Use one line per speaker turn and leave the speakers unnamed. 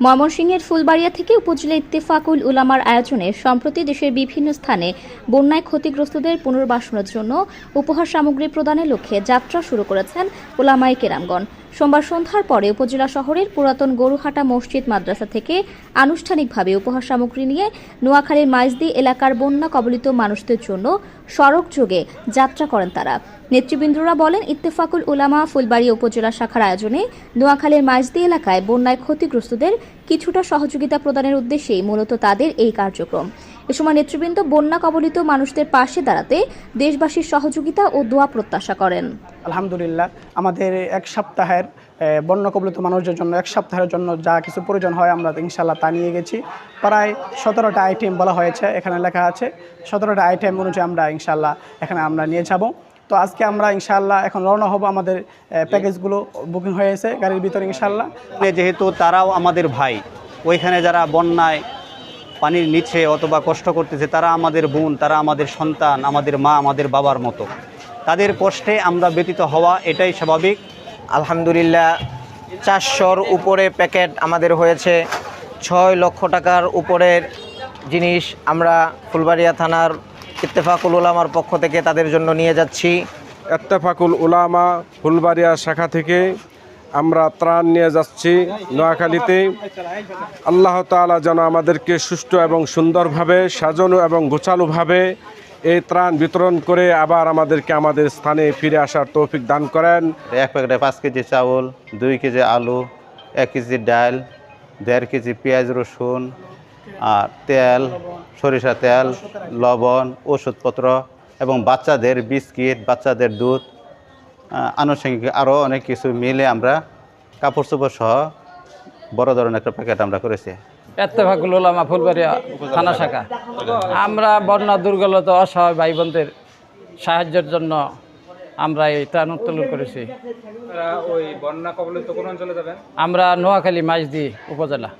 ময়মনসিংহের ফুলবাড়িয়া থেকে উপজেলা ইত্তেফাকুল উলামার আয়োজনে সম্প্রতি দেশের বিভিন্ন স্থানে বন্যায় ক্ষতিগ্রস্তদের পুনর্বাসনের জন্য উপহার সামগ্রী প্রদানের লক্ষ্যে যাত্রা শুরু করেছেন উলামাই কেরামগণ। সোমবার সন্ধ্যার পরে উপজেলা শহরের পুরাতন গরুহাটা মসজিদ মাদ্রাসা থেকে আনুষ্ঠানিকভাবে উপহার সামগ্রী নিয়ে নোয়াখালীর মাইজদি এলাকার বন্যা কবলিত মানুষদের জন্য সড়ক যোগে যাত্রা করেন তারা। নেতৃবৃন্দরা বলেন, ইত্তেফাকুল উলামা ফুলবাড়িয়া উপজেলা শাখার আয়োজনে নোয়াখালীর মাইজদি এলাকায় বন্যায় ক্ষতিগ্রস্তদের কিছুটা সহযোগিতা প্রদানের উদ্দেশ্যেই মূলত তাদের এই কার্যক্রম। এ সময় নেতৃবৃন্দ বন্যা কবলিত মানুষদের পাশে দাঁড়াতে দেশবাসীর সহযোগিতা ও দোয়া প্রত্যাশা করেন।
আলহামদুলিল্লাহ, আমাদের এক সপ্তাহের বন্যা কবলিত মানুষের জন্য এক সপ্তাহের জন্য যা কিছু প্রয়োজন হয় আমরা ইনশাল্লাহ তা নিয়ে গেছি। প্রায় সতেরোটা আইটেম বলা হয়েছে, এখানে লেখা আছে। সতেরোটা আইটেম অনুযায়ী আমরা ইনশাল্লাহ এখানে আমরা নিয়ে যাব। তো আজকে আমরা ইনশাল্লাহ এখন রওনা হব আমাদের প্যাকেজগুলো বুকিং হয়েছে গাড়ির ভিতরে ইনশাল্লাহ
যেহেতু তারাও আমাদের ভাই, ওইখানে যারা বন্যায় পানির নিচে অথবা কষ্ট করতেছে, তারা আমাদের বোন, তারা আমাদের সন্তান, আমাদের মা, আমাদের বাবার মতো। তাদের কষ্টে আমরা ব্যতীত হওয়া এটাই স্বাভাবিক।
আলহামদুলিল্লাহ, চারশোর উপরে প্যাকেট আমাদের হয়েছে। ছয় লক্ষ টাকার উপরের জিনিস আমরা ফুলবাড়িয়া থানার ইত্তেফাকুল উলামার পক্ষ থেকে তাদের জন্য নিয়ে যাচ্ছি।
ইত্তেফাকুল উলামা ফুলবাড়িয়া শাখা থেকে আমরা ত্রাণ নিয়ে যাচ্ছি নোয়াখালীতে। আল্লাহ তাআলা যেন আমাদেরকে সুষ্ঠু এবং সুন্দরভাবে সাজানো এবং গোছালোভাবে এই ত্রাণ বিতরণ করে আবার আমাদেরকে আমাদের স্থানে ফিরে আসার তৌফিক দান করেন।
এক প্যাকেটে পাঁচ কেজি চাউল, দুই কেজি আলু, এক কেজি ডাল, দেড় কেজি পেঁয়াজ রসুন, আর তেল, সরিষা তেল, লবণ, ওষুধপত্র এবং বাচ্চাদের বিস্কিট, বাচ্চাদের দুধ আনুষঙ্গিক আরও অনেক কিছু মিলে আমরা কাপড় চোপড় সহ বড় ধরনের একটা প্যাকেট আমরা করেছি।
এত্তেফাকুল ওলামা ফুলবাড়িয়া থানা শাখা। আমরা বন্যা দুর্গলত অসহায় ভাই বোনদের সাহায্যের জন্য আমরা এই ত্রাণ উত্তোলন করেছি। আমরা নোয়াখালী মাইজদি উপজেলা।